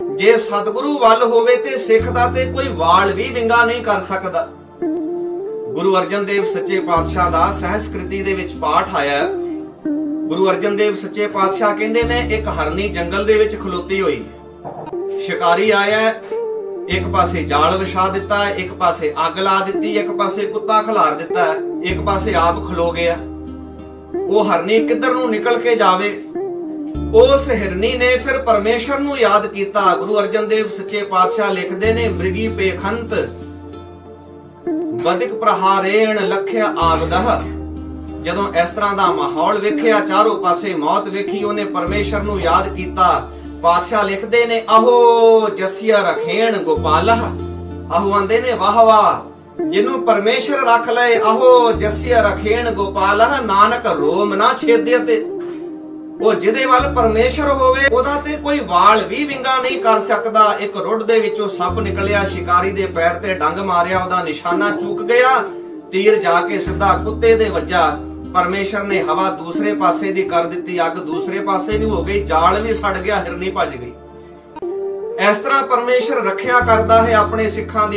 ਜੇ ਸਤਿਗੁਰੂ ਵੱਲ ਹੋਵੇ ਤੇ ਸਿੱਖ ਦਾ ਤੇ ਕੋਈ ਵਾਲ ਵੀ ਵਿੰਗਾ ਨਹੀਂ ਕਰ ਸਕਦਾ। ਗੁਰੂ ਅਰਜਨ ਦੇਵ ਸੱਚੇ ਪਾਤਸ਼ਾਹ ਦਾ ਸਹਿਸਕ੍ਰਿਤੀ ਦੇ ਵਿੱਚ ਪਾਠ ਆਇਆ ਗੁਰੂ ਅਰਜਨ ਦੇਵ ਸੱਚੇ ਪਾਤਸ਼ਾਹ ਕਹਿੰਦੇ ਨੇ, ਇੱਕ ਹਰਨੀ ਜੰਗਲ ਦੇ ਵਿੱਚ ਖਲੋਤੀ ਹੋਈ। ਸ਼ਿਕਾਰੀ ਆਇਆ ਇੱਕ ਪਾਸੇ ਜਾਲ ਵਿਛਾ ਦਿੱਤਾ ਇੱਕ ਪਾਸੇ ਅੱਗ ਲਾ ਦਿੱਤੀ ਇੱਕ ਪਾਸੇ ਕੁੱਤਾ ਖਿਲਾਰ ਦਿੱਤਾ ਇੱਕ ਪਾਸੇ ਆਪ ਖਲੋ ਗਿਆ। ਉਹ ਹਰਨੀ ਕਿੱਧਰ ਨੂੰ ਨਿਕਲ ਕੇ ਜਾਵੇ? ਉਸ ਹਿਰਨੀ ਨੇ ਫਿਰ ਪਰਮੇਸ਼ਰ ਨੂੰ ਯਾਦ ਕੀਤਾ। ਗੁਰੂ ਅਰਜਨ ਦੇਵ ਸੱਚੇ ਪਾਤਸ਼ਾਹ ਲਿਖਦੇ ਨੇ, ਮ੍ਰਿਗੀ ਪੇਖੰਤ, ਬਦਿਕ ਪ੍ਰਹਾਰੇਣ ਲਖਿਆ ਆਗਦਹ ਜਦੋਂ ਇਸ ਤਰ੍ਹਾਂ ਦਾ ਮਾਹੌਲ ਵੇਖਿਆ, ਚਾਰੋਂ ਪਾਸੇ ਮੌਤ ਵੇਖੀ, ਉਹਨੇ ਪਰਮੇਸ਼ਰ ਨੂੰ ਯਾਦ ਕੀਤਾ। ਪਾਤਸ਼ਾਹ ਲਿਖਦੇ ਨੇ ਆਹੋ ਜਸੀਆ ਰਖੇਣ ਗੋਪਾਲਹ। ਆਹੋ ਆਂਦੇ ਨੇ, ਵਾਹ ਵਾਹ, ਜਿਹਨੂੰ ਪਰਮੇਸ਼ਰ ਰੱਖ ਲਏ ਆਹੋ ਜਸੀਆ ਰਖੇਣ ਗੋਪਾਲਹ, ਨਾਨਕ ਰੋਮ ਨਾ ਛੇਦੇ ਤੇ ਉਹ ਜਿਹਦੇ ਵੱਲ ਪਰਮੇਸ਼ਰ ਹੋਵੇ, ਉਹਦਾ ਤੇ ਕੋਈ ਵਾਲ ਵੀ ਵਿੰਗਾ ਨਹੀਂ ਕਰ ਸਕਦਾ। ਇੱਕ ਰੁੱਡ ਦੇ ਵਿੱਚੋਂ ਸੱਪ ਨਿਕਲਿਆ, ਸ਼ਿਕਾਰੀ ਦੇ ਪੈਰ ਤੇ ਡੰਗ ਮਾਰਿਆ, ਉਹਦਾ ਨਿਸ਼ਾਨਾ ਚੂਕ ਗਿਆ। ਤੀਰ ਜਾ ਕੇ ਸਿੱਧਾ ਕੁੱਤੇ ਦੇ ਵੱਜਾ। ਪਰਮੇਸ਼ਰ ਨੇ ਹਵਾ ਦੂਸਰੇ ਪਾਸੇ ਦੀ ਕਰ ਦਿੱਤੀ, ਅੱਗ ਦੂਸਰੇ ਪਾਸੇ ਨੂੰ ਹੋ ਗਈ, ਜਾਲ ਵੀ ਸੜ ਗਿਆ, ਹਿਰਨੀ ਭੱਜ ਗਈ। ਇਸ ਤਰ੍ਹਾਂ ਪਰਮੇਸ਼ਰ ਰੱਖਿਆ ਕਰਦਾ ਹੈ ਆਪਣੇ ਸਿੱਖਾਂ ਦੀ